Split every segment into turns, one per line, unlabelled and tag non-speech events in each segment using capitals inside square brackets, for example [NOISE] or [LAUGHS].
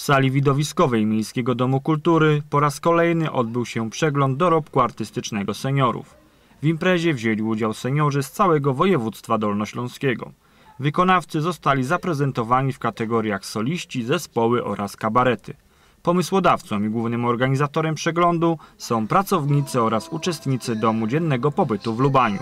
W sali widowiskowej Miejskiego Domu Kultury po raz kolejny odbył się przegląd dorobku artystycznego seniorów. W imprezie wzięli udział seniorzy z całego województwa dolnośląskiego. Wykonawcy zostali zaprezentowani w kategoriach soliści, zespoły oraz kabarety. Pomysłodawcą i głównym organizatorem przeglądu są pracownicy oraz uczestnicy Domu Dziennego Pobytu w Lubaniu.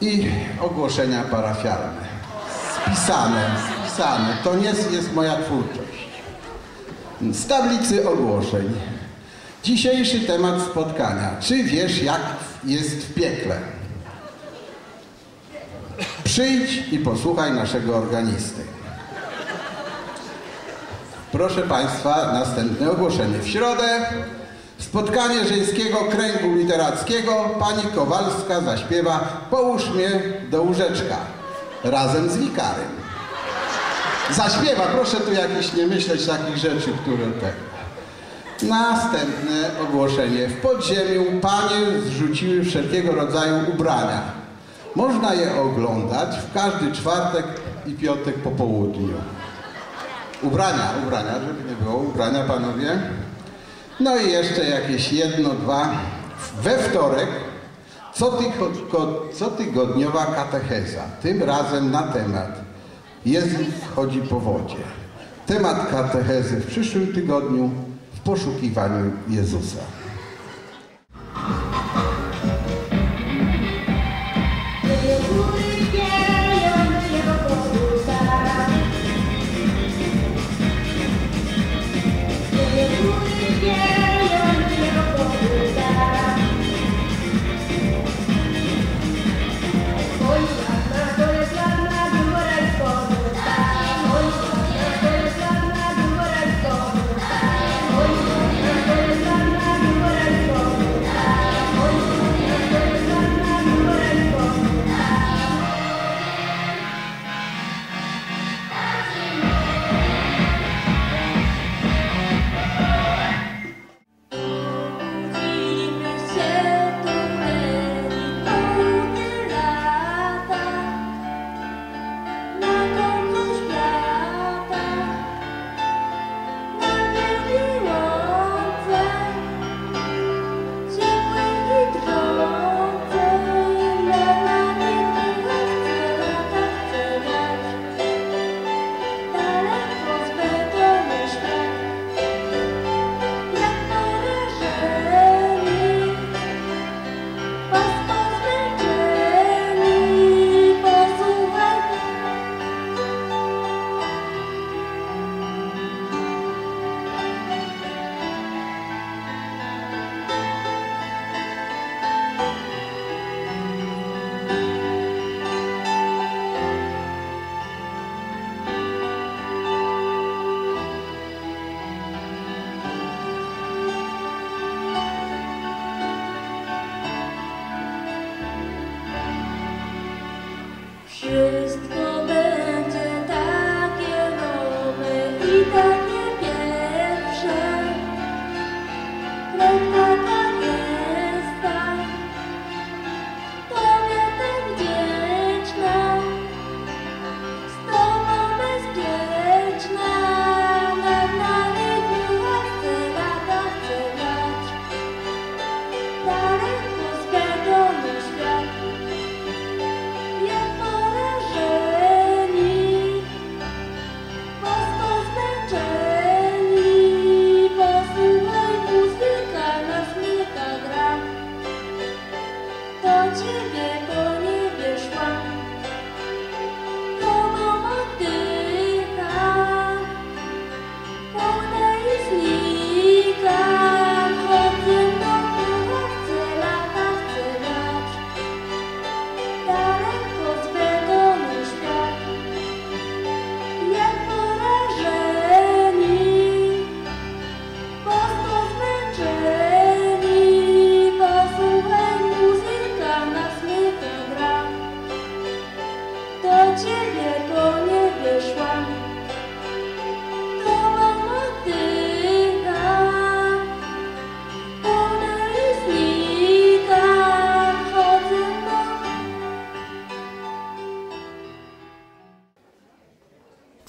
I
ogłoszenia parafialne. Spisane, spisane. To nie jest, jest moja twórczość. Z tablicy ogłoszeń. Dzisiejszy temat spotkania. Czy wiesz, jak jest w piekle? Przyjdź i posłuchaj naszego organisty. Proszę Państwa, następne ogłoszenie. W środę spotkanie Żeńskiego Kręgu Literackiego. Pani Kowalska zaśpiewa Połóż mnie do łóżeczka razem z wikarem. Zaśpiewa, proszę tu jakieś nie myśleć takich rzeczy, które te. Następne ogłoszenie. W podziemiu panie zrzuciły wszelkiego rodzaju ubrania. Można je oglądać w każdy czwartek i piątek po południu. Ubrania, ubrania, żeby nie było, ubrania panowie. No i jeszcze jakieś jedno, dwa. We wtorek cotygo- cotygodniowa katecheza. Tym razem na temat Jezus chodzi po wodzie. Temat katechezy w przyszłym tygodniu w poszukiwaniu Jezusa.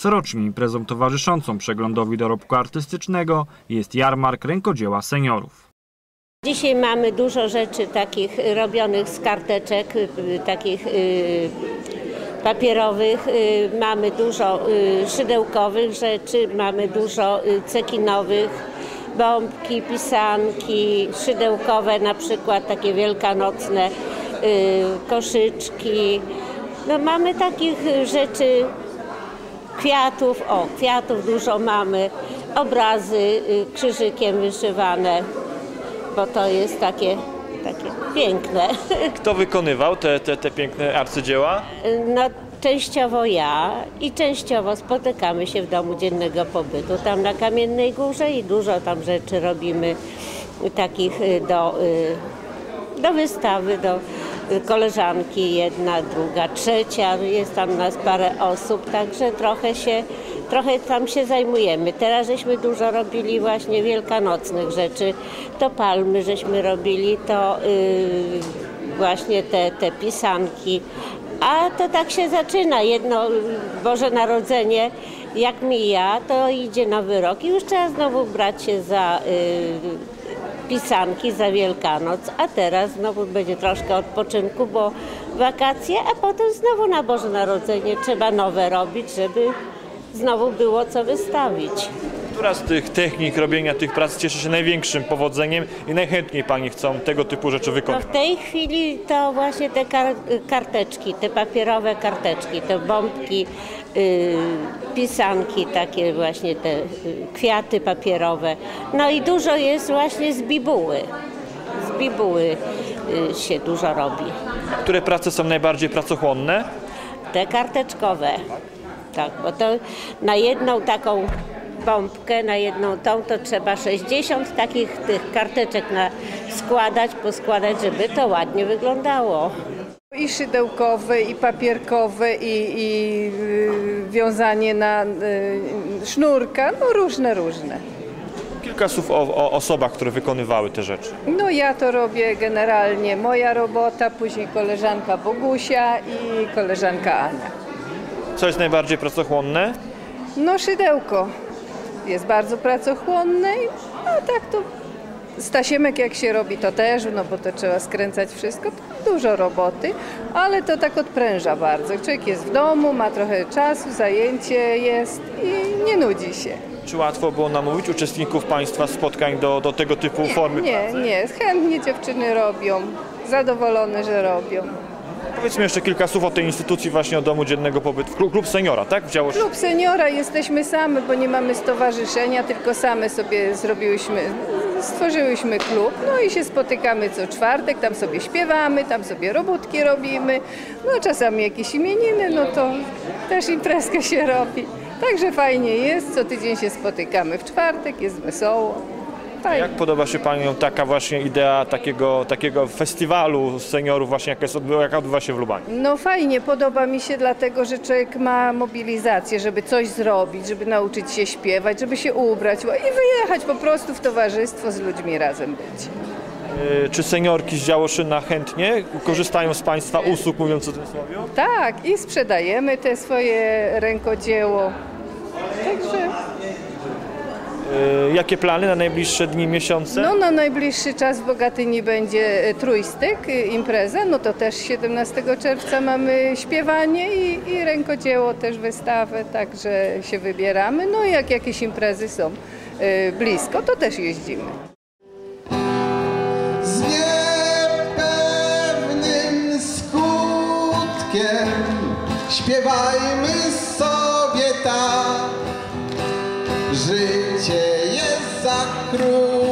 Corocznie imprezą towarzyszącą przeglądowi dorobku artystycznego jest jarmark rękodzieła seniorów.
Dzisiaj mamy dużo rzeczy takich robionych z karteczek, y, takich y, papierowych, y, mamy dużo szydełkowych rzeczy, mamy dużo cekinowych, bombki, pisanki, szydełkowe na przykład takie wielkanocne, koszyczki. No mamy takich rzeczy kwiatów, o kwiatów dużo mamy, obrazy y, krzyżykiem wyszywane, bo to jest takie, takie piękne. [LAUGHS]
Kto wykonywał te, te, te piękne arcydzieła?
No częściowo ja i częściowo spotykamy się w domu dziennego pobytu, tam na Kamiennej Górze i dużo tam rzeczy robimy takich y, do, y, do wystawy, do y, koleżanki, jedna, druga, trzecia, jest tam nas parę osób, także trochę się, trochę tam się zajmujemy. Teraz żeśmy dużo robili właśnie wielkanocnych rzeczy, to palmy żeśmy robili, to y, właśnie te, te pisanki, a to tak się zaczyna. Jedno Boże Narodzenie, jak mija, to idzie nowy rok i już trzeba znowu brać się za y, pisanki, za Wielkanoc, a teraz znowu będzie troszkę odpoczynku, bo wakacje, a potem znowu na Boże Narodzenie trzeba nowe robić, żeby znowu było co wystawić.
Która z tych technik robienia tych prac cieszy się największym powodzeniem i najchętniej Pani chcą tego typu rzeczy
No
wykonać?
w tej chwili to właśnie te kar- karteczki, te papierowe karteczki, te bombki, y, pisanki, takie właśnie te y, kwiaty papierowe. No i dużo jest właśnie z bibuły. Z bibuły y, się dużo robi.
Które prace są najbardziej pracochłonne?
Te karteczkowe. Tak, bo to na jedną taką bombkę, na jedną tą, to trzeba 60 takich tych karteczek na składać, poskładać, żeby to ładnie wyglądało.
I szydełkowe, i papierkowe, i, i y, wiązanie na y, sznurka, no różne, różne.
Kilka słów o, o osobach, które wykonywały te rzeczy.
No ja to robię generalnie, moja robota, później koleżanka Bogusia i koleżanka Ania.
Co jest najbardziej pracochłonne?
No szydełko jest bardzo pracochłonne i no tak to z tasiemek jak się robi to też, no bo to trzeba skręcać wszystko, to dużo roboty, ale to tak odpręża bardzo. Człowiek jest w domu, ma trochę czasu, zajęcie jest i nie nudzi się.
Czy łatwo było namówić uczestników Państwa spotkań do, do tego typu formy
Nie,
pracy?
nie, chętnie dziewczyny robią, zadowolone, że robią.
Powiedzmy jeszcze kilka słów o tej instytucji właśnie o Domu Dziennego Pobytu. Klub, klub Seniora, tak? W Działosz...
Klub seniora jesteśmy same, bo nie mamy stowarzyszenia, tylko same sobie zrobiłyśmy, stworzyłyśmy klub, no i się spotykamy co czwartek, tam sobie śpiewamy, tam sobie robótki robimy, no czasami jakieś imieniny, no to też imprezkę się robi. Także fajnie jest, co tydzień się spotykamy w czwartek, jest wesoło. Fajnie.
Jak podoba się Panią taka właśnie idea takiego, takiego festiwalu seniorów właśnie, jaka, jest, jaka odbywa się w Lubaniu?
No fajnie, podoba mi się dlatego, że człowiek ma mobilizację, żeby coś zrobić, żeby nauczyć się śpiewać, żeby się ubrać i wyjechać po prostu w towarzystwo z ludźmi razem być.
Yy, Czy seniorki z Działoszyna chętnie korzystają z Państwa usług, mówiąc o tym słowie?
Tak, i sprzedajemy te swoje rękodzieło.
Y, jakie plany na najbliższe dni, miesiące?
No na najbliższy czas w Bogatyni będzie y, trójstyk, y, impreza, no to też 17 czerwca mamy śpiewanie i, i rękodzieło, też wystawę, także się wybieramy. No i jak jakieś imprezy są blisko, to też jeździmy.
Z niepewnym skutkiem śpiewajmy da.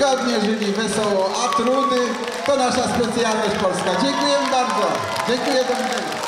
godnie żyli wesoło, a trudy to nasza specjalność polska. Dziękuję bardzo. Dziękuję, do widzenia.